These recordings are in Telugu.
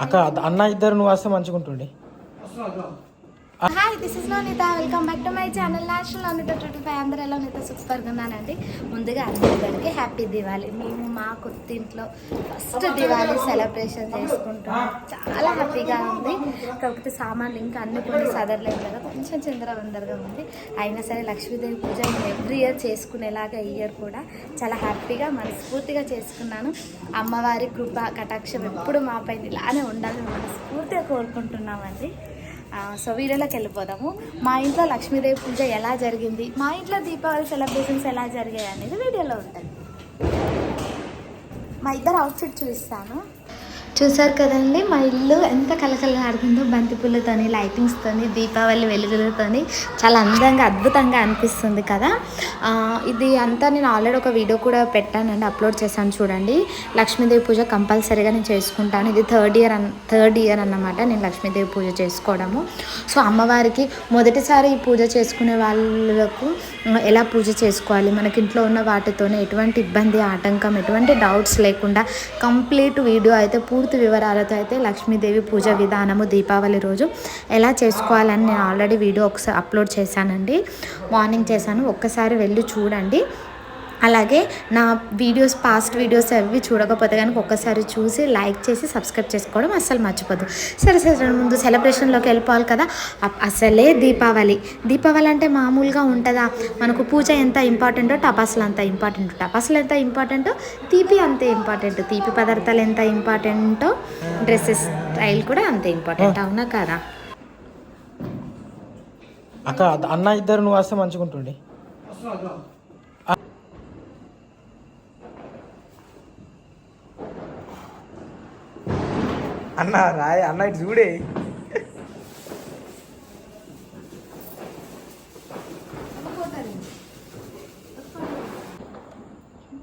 అక్క అన్న ఇద్దరు నువ్వు వస్తే మంచిగా ఉంటుండే hi this is Nonitha welcome back to my channel national Nonitha twenty five అందరూ ఎలా నోనిత సూపర్గా ఉన్నానండి. ముందుగా అందరికీ హ్యాపీ దివాళీ మేము మా కొత్త ఇంట్లో ఫస్ట్ దివాళీ సెలబ్రేషన్ చేసుకుంటాం చాలా హ్యాపీగా ఉంది. కాకపోతే సామాన్లు ఇంకా అన్ని కొన్ని సదరలేదు కదా. కొంచెం చిందరవందరగా ఉంది. అయినా సరే లక్ష్మీదేవి పూజ నేను ఎవ్రీ ఇయర్ చేసుకునేలాగా ఇయర్ కూడా చాలా హ్యాపీగా మనస్ఫూర్తిగా చేసుకున్నాను. అమ్మవారి కృప కటాక్షం ఎప్పుడు మా పైన ఇలానే ఉండాలని మనస్ఫూర్తిగా కోరుకుంటున్నామండి. సో వీడియోలోకి వెళ్ళిపోదాము. మా ఇంట్లో లక్ష్మీదేవి పూజ ఎలా జరిగింది? మా ఇంట్లో దీపావళి సెలబ్రేషన్స్ ఎలా జరిగాయి అనేది వీడియోలో ఉంటుంది. మా ఇద్దరు అవుట్ఫిట్ చూపిస్తాను. చూసారు కదండి మా ఇల్లు ఎంత కలకలలాడుతుందో బంతిపూలతోని లైటింగ్స్తోని దీపావళి వెలుగులతోని చాలా అందంగా అద్భుతంగా అనిపిస్తుంది కదా. ఇది అంతా నేను ఆల్రెడీ ఒక వీడియో కూడా పెట్టానండి అప్లోడ్ చేశాను చూడండి. లక్ష్మీదేవి పూజ కంపల్సరీగా నేను చేసుకుంటాను. ఇది థర్డ్ ఇయర్ అన్ థర్డ్ ఇయర్ అన్నమాట నేను లక్ష్మీదేవి పూజ చేసుకోవడము. సో అమ్మవారికి మొదటిసారి ఈ పూజ చేసుకునే వాళ్ళకు ఎలా పూజ చేసుకోవాలి? మనకి ఇంట్లో ఉన్న వాటితోనే ఎటువంటి ఇబ్బంది ఆటంకం ఎటువంటి డౌట్స్ లేకుండా కంప్లీట్ వీడియో అయితే పూర్తి వివరాలతో అయితే లక్ష్మీదేవి పూజ విధానము దీపావళి రోజు ఎలా చేసుకోవాలని నేను ఆల్రెడీ వీడియో ఒకసారి అప్లోడ్ చేశానండి. మార్నింగ్ చేశాను. ఒక్కసారి వెళ్ళి చూడండి. అలాగే నా వీడియోస్ పాస్ట్ వీడియోస్ అవి చూడకపోతే కనుక ఒక్కసారి చూసి లైక్ చేసి సబ్స్క్రైబ్ చేసుకోవడం అస్సలు మర్చిపోద్దు సరే సరే ముందు సెలబ్రేషన్లోకి వెళ్ళిపోవాలి కదా. అసలే దీపావళి. దీపావళి అంటే మామూలుగా ఉంటుందా? మనకు పూజ ఎంత ఇంపార్టెంటో టపాసులు అంత ఇంపార్టెంట్ టపాసులు ఎంత ఇంపార్టెంటో తీపి అంతే ఇంపార్టెంట్ తీపి పదార్థాలు ఎంత ఇంపార్టెంటో డ్రెస్సెస్ స్టైల్ కూడా అంతే ఇంపార్టెంట్ అవునా కదా? అక్క అన్న ఇద్దరు నువ్వు వస్తే మంచిగా ఉంటుండే అన్న రాయ్ అన్న ఇటు చూడే.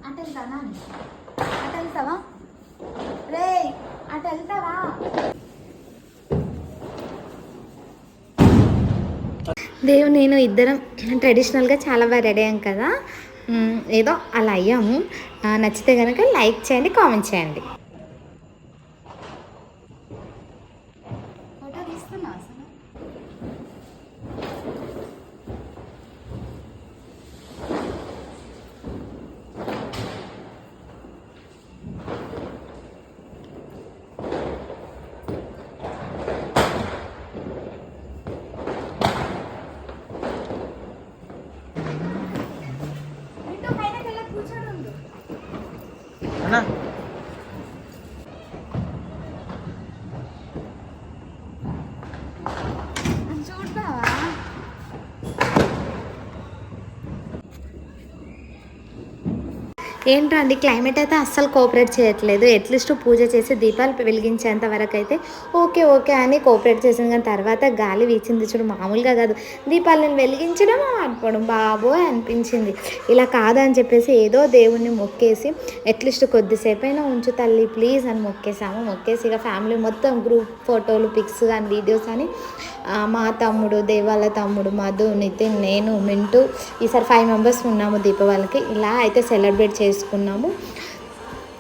అటు వెళ్తానా? అటు వెళ్తావా? రే అటు వెళ్తావా? దేవు నేను ఇద్దరం ట్రెడిషనల్గా చాలా బాగా రెడీ అయ్యాం కదా. ఏదో అలా అయ్యాము. నచ్చితే కనుక లైక్ చేయండి కామెంట్ చేయండి. అన్న ఏంటండి క్లైమేట్ అయితే అస్సలు కోఆపరేట్ చేయట్లేదు. అట్లీస్ట్ పూజ చేసి దీపాలు వెలిగించేంత వరకు అయితే ఓకే ఓకే అని కోఆపరేట్ చేసింది కానీ తర్వాత గాలి వీచింది చూడు మామూలుగా కాదు. దీపాలను వెలిగించడం ఆడిపోవడం బాబోయ్ అనిపించింది. ఇలా కాదని చెప్పేసి ఏదో దేవుణ్ణి మొక్కేసి అట్లీస్ట్ కొద్దిసేపు అయినా ఉంచు తల్లి ప్లీజ్ అని మొక్కేసాము. మొక్కేసి ఇక ఫ్యామిలీ మొత్తం గ్రూప్ ఫోటోలు పిక్స్ కానీ వీడియోస్ అని మా తమ్ముడు దేవాల తమ్ముడు మధు నితిన్ నేను మింటూ ఈసారి ఫైవ్ మెంబర్స్ ఉన్నాము దీపావళికి ఇలా అయితే సెలబ్రేట్ చేసుకున్నాము.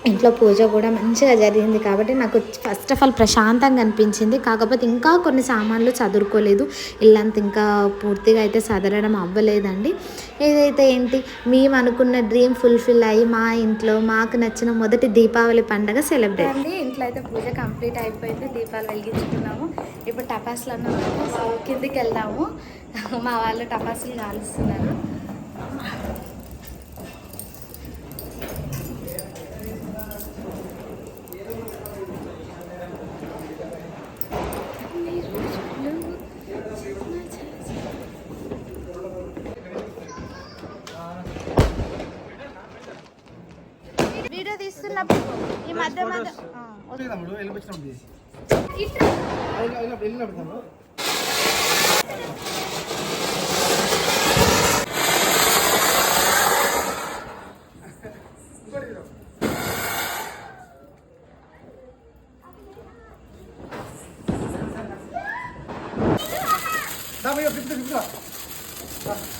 ఇంట్లో పూజ కూడా మంచిగా జరిగింది కాబట్టి నాకు ఫస్ట్ ఆఫ్ ఆల్ ప్రశాంతంగా అనిపించింది. కాకపోతే ఇంకా కొన్ని సామాన్లు చదువుకోలేదు ఇల్లంత ఇంకా పూర్తిగా అయితే చదరడం అవ్వలేదండి. ఏదైతే ఏంటి మేము అనుకున్న డ్రీమ్ ఫుల్ఫిల్ అయ్యి మా ఇంట్లో మాకు నచ్చిన మొదటి దీపావళి పండుగ సెలబ్రేట్ అండి ఇంట్లో అయితే పూజ కంప్లీట్ అయిపోయింది. దీపాలు వెలిగించుకున్నాము. ఇప్పుడు టపాసులు అన్న కిందికి వెళ్దాము. మా వాళ్ళు టపాసులు కాలుస్తున్నారు. వెళ్ళిపించినప్పుడు వెళ్ళినప్పుడు Dá-me aí, Felipe, Felipe,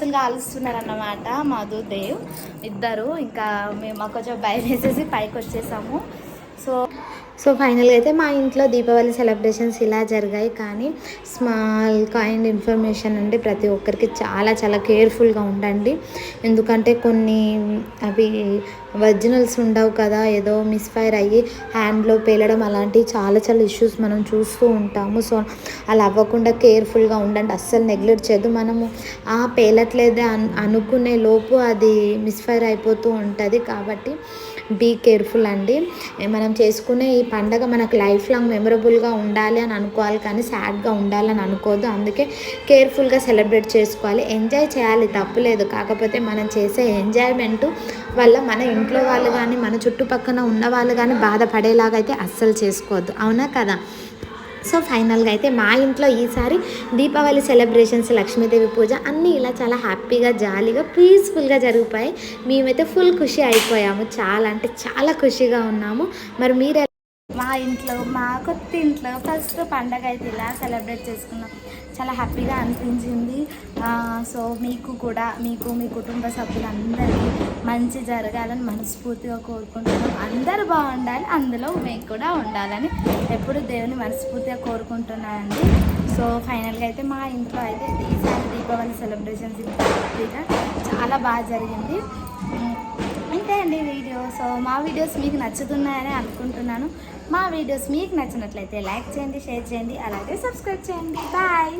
కింద టపాసులు అన్నమాట మధు దేవ్. ఇద్దరు ఇంకా మేము మాకు కొంచెం భయం వేసేసి పైకి వచ్చేసాము. సో సో ఫైనల్గా అయితే మా ఇంట్లో దీపావళి సెలబ్రేషన్స్ ఇలా జరిగాయి. కానీ స్మాల్ కైండ్ ఇన్ఫర్మేషన్ అంటే ప్రతి ఒక్కరికి చాలా చాలా కేర్ఫుల్గా ఉండండి. ఎందుకంటే కొన్ని అవి ఒరిజినల్స్ ఉండవు కదా. ఏదో మిస్ఫైర్ అయ్యి హ్యాండ్లో పేలడం అలాంటివి చాలా చాలా ఇష్యూస్ మనం చూస్తూ ఉంటాము. సో అలా అవ్వకుండా కేర్ఫుల్గా ఉండండి. అస్సలు నెగ్లెక్ట్ చేయదు మనము ఆ పేలట్లేదే అన్ అనుకునే లోపు అది మిస్ఫైర్ అయిపోతూ ఉంటుంది. కాబట్టి బీ కేర్ఫుల్ అండి. మనం చేసుకునే ఈ పండగ మనకు లైఫ్ లాంగ్ మెమరబుల్గా ఉండాలి అని అనుకోవాలి కానీ సాడ్గా ఉండాలని అనుకోవద్దు. అందుకే కేర్ఫుల్గా సెలబ్రేట్ చేసుకోవాలి. ఎంజాయ్ చేయాలి. తప్పులేదు కాకపోతే మనం చేసే ఎంజాయ్మెంట్ వల్ల మన ఇంట్లో వాళ్ళు కానీ మన చుట్టుపక్కన ఉన్న వాళ్ళు కానీ బాధపడేలాగా అయితే అస్సలు చేసుకోవద్దు. అవునా కదా? సో ఫైనల్గా అయితే మా ఇంట్లో ఈసారి దీపావళి సెలబ్రేషన్స్ లక్ష్మీదేవి పూజ అన్నీ ఇలా చాలా హ్యాపీగా జాలీగా పీస్ఫుల్గా జరిగిపోయాయి మేమైతే ఫుల్ ఖుషి అయిపోయాము. చాలా అంటే చాలా ఖుషిగా ఉన్నాము. మరి మీరు మా ఇంట్లో మా కొత్త ఇంట్లో ఫస్ట్ పండగ అయితే ఇలా సెలబ్రేట్ చేసుకున్నాం. చాలా హ్యాపీగా అనిపించింది. సో మీకు కూడా మీకు మీ కుటుంబ సభ్యులందరికీ మంచి జరగాలని మనస్ఫూర్తిగా కోరుకుంటున్నాం అందరూ బాగుండాలి అందులో మీకు కూడా ఉండాలని ఎప్పుడు దేవుని మనస్ఫూర్తిగా కోరుకుంటున్నానండి. సో ఫైనల్గా అయితే మా ఇంట్లో అయితే ఈసారి దీపావళి సెలబ్రేషన్స్ చాలా బాగా జరిగింది. అండి వీడియో. సో మా వీడియోస్ మీకు నచ్చుతున్నాయని అనుకుంటున్నాను. మా వీడియోస్ మీకు నచ్చినట్లయితే లైక్ చేయండి షేర్ చేయండి అలాగే సబ్స్క్రైబ్ చేయండి. బాయ్.